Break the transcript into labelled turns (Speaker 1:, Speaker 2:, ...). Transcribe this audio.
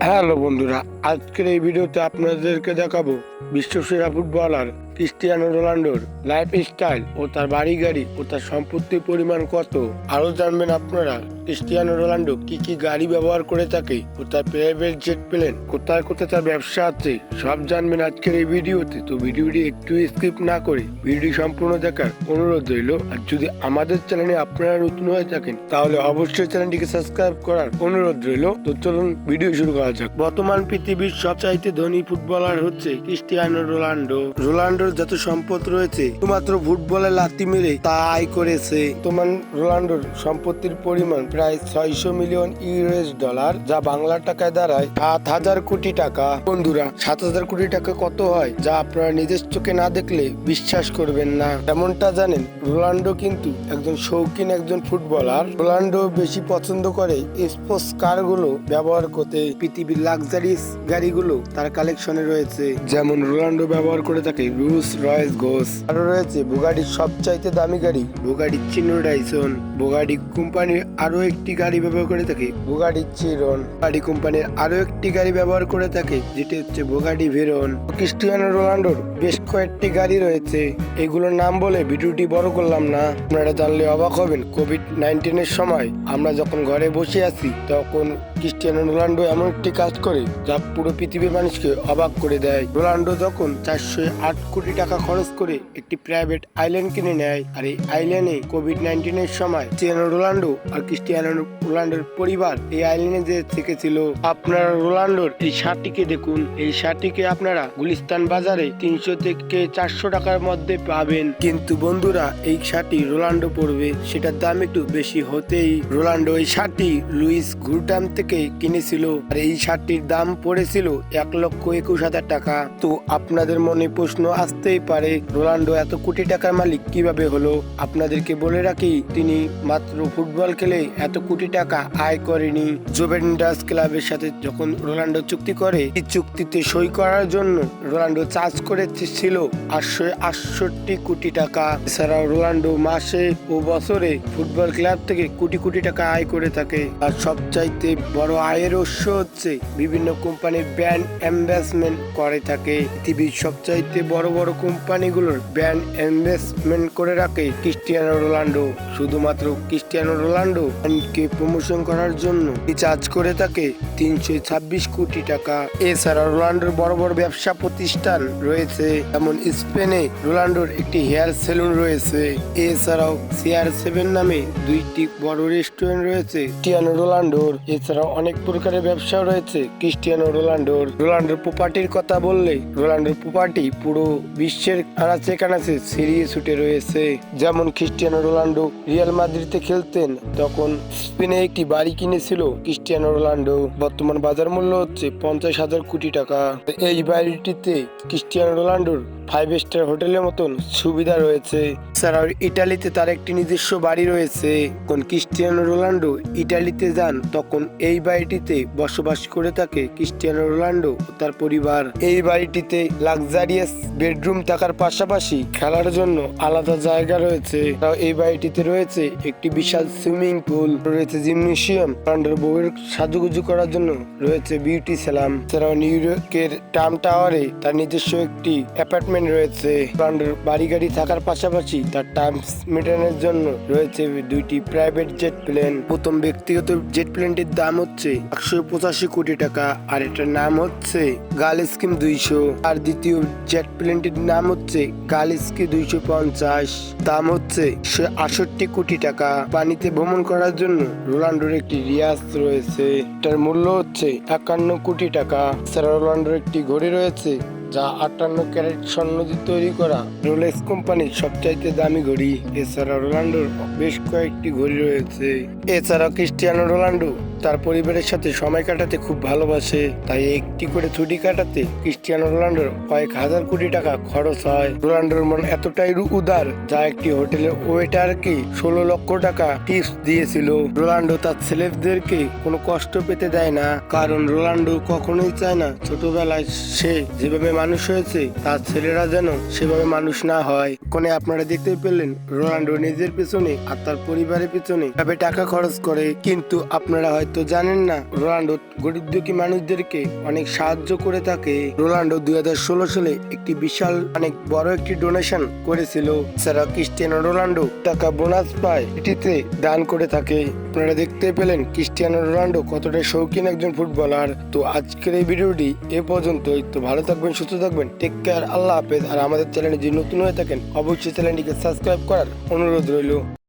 Speaker 1: Hello বন্ধুরা আজকের এই ভিডিওতে আপনাদেরকে দেখাবো বিশ্বসেরা ফুটবলার ক্রিস্টিয়ানো রোনাল্ডোর লাইফ স্টাইল ও তার বাড়ি গাড়ি ও তার সম্পত্তির পরিমাণ কত? আরও জানবেন আপনারা ক্রিস্টিয়ানো রোনাল্ডো কি কি গাড়ি ব্যবহার করে থাকে ও তার প্রাইভেট জেট প্লেন কোথায় কোথায় তার ব্যবসা আছে, সব জানবেন আজকের এই ভিডিওতে। তো ভিডিওটি একটু স্কিপ না করে ভিডিও সম্পূর্ণ দেখার অনুরোধ রইল। আর যদি আমাদের চ্যানেলে আপনারা নতুন হয়ে থাকেন, তাহলে অবশ্যই চ্যানেলটিকে সাবস্ক্রাইব করার অনুরোধ রইল। তো চলুন ভিডিও শুরু করা যাক। বর্তমান পৃথিবীর সবচাইতে ধনী ফুটবলার হচ্ছে ক্রিস্টিয়ানো রোনাল্ডো রোনাল্ডোর যত সম্পদ রয়েছে, শুধুমাত্র ফুটবলে লাথি মেরে তা আয় করেছে। তোমার রোনাল্ডোর সম্পত্তির পরিমাণ প্রায় ছয়শো মিলিয়ন ইউএস ডলার, যা বাংলা টাকায় দাঁড়ায় সাত হাজার কোটি টাকা। বন্ধুরা, সাত হাজার কোটি টাকা কত হয়, যা আপনারা নিজের চোখে না দেখলে বিশ্বাস করবেন না। এমনটা জানেন রোনাল্ডো কিন্তু একজন শৌখিন একজন ফুটবলার। রোনাল্ডো বেশি পছন্দ করে স্পোর্টস কারগুলো ব্যবহার করতে। পৃথিবীর লাক্সারিস গাড়িগুলো তার কালেকশনে রয়েছে। যেমন রোনাল্ডো ব্যবহার করে থাকে রুস রয়েস গোস। আরও রয়েছে বুগাডির সবচাইতে দামি গাড়ি বুগাডির চিনো ডাইসন। বুগাডি কোম্পানির আরও একটি গাড়ি ব্যবহার করে থাকে, বুগাডি চিরন। গাড়ি কোম্পানির আরও একটি গাড়ি ব্যবহার করে থাকে, যেটি হচ্ছে বুগাডি ভেরন। ক্রিস্টিয়ানো রোনাল্ডোর বেশ কয়েকটি গাড়ি রয়েছে। এগুলোর নাম বলে ভিডিওটি বড় করলাম না। আপনারা জানলে অবাক হবেন কোভিড নাইন্টিনের সময় আমরা যখন ঘরে বসে আছি, তখন ক্রিস্টিয়ানো রোনাল্ডো এমন একটি কাজ করে যা পুরো পৃথিবীর মানুষকে অবাক করে দেয়। রোনাল্ডো যখন চারশো আট কোটি টাকা খরচ করে একটি প্রাইভেট আইল্যান্ড কিনে নেয়, আর এই আইল্যান্ডে কোভিড নাইন্টিনের সময় ক্রিস্টিয়ানো রোনাল্ডো আর ক্রিস্টিয়ানো রোনাল্ডোর পরিবার এই আইল্যান্ডে যে থেকেছিল। আপনারা রোনাল্ডোর এই শার্টটিকে দেখুন। এই শার্টটিকে আপনারা গুলিস্তান বাজারে তিনশো থেকে চারশো টাকার মধ্যে পাবেন। কিন্তু বন্ধুরা, এই শার্টটি রোনাল্ডো পরবে। সেটার দাম একটু বেশি হতেই রোনাল্ডো এই শার্টটি লুইস ঘুরটাম থেকে কিনেছিল। আর এই শার্টটির দাম পড়েছিল এক লক্ষ একুশ হাজার টাকা। তো আপনাদের মনে প্রশ্ন আসতেই পারে, রোনাল্ডো এত কোটি টাকার মালিক কীভাবে হলো? আপনাদেরকে বলে রাখি, তিনি মাত্র ফুটবল খেলে এত কোটি টাকা আয় করেনি। জোভেন্ডাস ক্লাবের সাথে যখন রোনাল্ডো চুক্তি করে, এই চুক্তিতে সই করার জন্য রোনাল্ডো চার্জ করেছিল আটশো আটষট্টি কোটি টাকা। এছাড়াও রোনাল্ডো মাসে ও বছরে ফুটবল ক্লাব থেকে কোটি কোটি টাকা আয় করে থাকে। আর সবচাইতে বড় আয়ের উৎস হচ্ছে বিভিন্ন কোম্পানির ব্র্যান্ড অ্যাম্বাসমেন্ট করে থাকে। পৃথিবীর সবচাইতে বড় বড় কোম্পানিগুলোর ব্র্যান্ড অ্যাম্বাসমেন্ট করে রাখে ক্রিস্টিয়ানো রোনাল্ডো। শুধুমাত্র ক্রিস্টিয়ানো রোনাল্ডো কে প্রমোশন করার জন্য রিচার্জ করে থাকে তিনশো ছাব্বিশ কোটি টাকা। এছাড়া রোনাল্ডোর বড় বড় ব্যবসা প্রতিষ্ঠান রয়েছে, যেমন স্পেনে রোনাল্ডোর একটি হেয়ার সেলুন রয়েছে। এছাড়াও সিআর সেভেন নামে দুইটি বড় রেস্টুরেন্ট রয়েছে ক্রিস্টিয়ানো রোনাল্ডোর। এছাড়াও অনেক প্রকারের ব্যবসা রয়েছে ক্রিস্টিয়ানো রোনাল্ডোর। রোনাল্ডোর প্রপার্টির কথা বললে রোনাল্ডোর প্রপার্টি পুরো বিশ্বের আনাচে কানাচে ছড়িয়ে ছুটে রয়েছে। যেমন ক্রিস্টিয়ানো রোনাল্ডো রিয়াল মাদ্রিদে খেলতেন, তখন স্পেনে একটি বাড়ি কিনেছিল ক্রিস্টিয়ানো রোনাল্ডো। বর্তমান বাজার মূল্য হচ্ছে পঞ্চাশ হাজার কোটি টাকা। এই বাড়িটিতে ক্রিস্টিয়ানো রোনাল্ডোর ফাইভ স্টার হোটেলের মতন সুবিধা রয়েছে। এছাড়াও ইটালিতে তার একটি নিজস্ব বাড়ি রয়েছে। কোন ক্রিস্টিয়ানো রোনাল্ডো ইটালিতে যান, তখন এই বাড়িটিতে বসবাস করে থাকে ক্রিস্টিয়ানো রোনাল্ডো তার পরিবার। এই বাড়িটিতে লাক্সারিয়াস বেডরুম থাকার পাশাপাশি খেলার জন্য আলাদা জায়গা রয়েছে। এই বাড়িটিতে রয়েছে একটি বিশাল সুইমিং পুল রয়েছে জিমনেশিয়াম রোনাল্ডোর বউয়ের সাজুগুজু করার জন্য রয়েছে বিউটি সেলাম এছাড়াও নিউ ইয়র্কের টাম টাওয়ারে তার নিজস্ব একটি অ্যাপার্টমেন্ট রয়েছে। রোনাল্ডোর বাড়ি গাড়ি থাকার পাশাপাশি তার টার্মস মেটানোর জন্য রয়েছে দুইটি প্রাইভেট জেট প্লেন প্রথম ব্যক্তিগত জেট প্লেনটির দাম হচ্ছে একশো পঁচাশি কোটি টাকা, আর এটার নাম হচ্ছে গাল স্কিম দুইশো। আর দ্বিতীয় জেট প্লেনটির নাম হচ্ছে গাল স্কি দুইশো পঞ্চাশ। দাম হচ্ছে একশো আষট্টি কোটি টাকা। পানিতে ভ্রমণ করার জন্য রোনাল্ডোর একটি রিয়াজ রয়েছে। এটার মূল্য হচ্ছে একান্ন কোটি টাকা। এছাড়া রোনাল্ডোর একটি ঘড়ি রয়েছে যা আটান্ন ক্যারেট স্বর্ণ দিয়ে তৈরি করা রোলেক্স কোম্পানির সবচাইতে দামি ঘড়ি। এছাড়া রোনাল্ডোর বেশ কয়েকটি ঘড়ি রয়েছে। এছাড়া ক্রিস্টিয়ানো রোনাল্ডো তার পরিবারের সাথে সময় কাটাতে খুব ভালোবাসে, তাই একটি করে ছুটি কাটাতে ক্রিস্টিয়ানো রোনাল্ডোর কয়েক হাজার কোটি টাকা খরচ হয়। রোনাল্ডোর মন এতটাই উদার, যা একটি হোটেলের ওয়েটারকে ষোলো লক্ষ টাকা টিপস দিয়েছিল। রোনাল্ডো তার ছেলেদেরকে কোনো কষ্ট পেতে দেয় না, কারণ রোনাল্ডো কখনোই চায় না ছোটবেলায় সে যেভাবে মানুষ হয়েছে, তার ছেলেরা যেন সেভাবে মানুষ না হয়। কোনে আপনারা দেখতে পেলেন রোনাল্ডো নিজের পেছনে আর তার পরিবারের পেছনে টাকা খরচ করে, কিন্তু আপনারা হয়তো তো জানেন না রোনাল্ডো গরিব দুঃখী মানুষদেরকে অনেক সাহায্য করে থাকে। রোনাল্ডো দুই হাজার ষোলো সালে একটি বিশাল, অনেক বড় একটি ডোনেশন করেছিল। এছাড়া ক্রিস্টিয়ানো রোনাল্ডো টাকা বোনাস পায়, এটিতে দান করে থাকে। আপনারা দেখতে পেলেন ক্রিস্টিয়ানো রোনাল্ডো কতটা শৌখিন একজন ফুটবলার। তো আজকের এই ভিডিওটি এ পর্যন্তই। তো ভালো থাকবেন, সুস্থ থাকবেন। টেক কেয়ার আল্লাহ হাফেজ। আর আমাদের চ্যানেলে যদি নতুন হয়ে থাকেন, অবশ্যই চ্যানেলটিকে সাবস্ক্রাইব করার অনুরোধ রইল।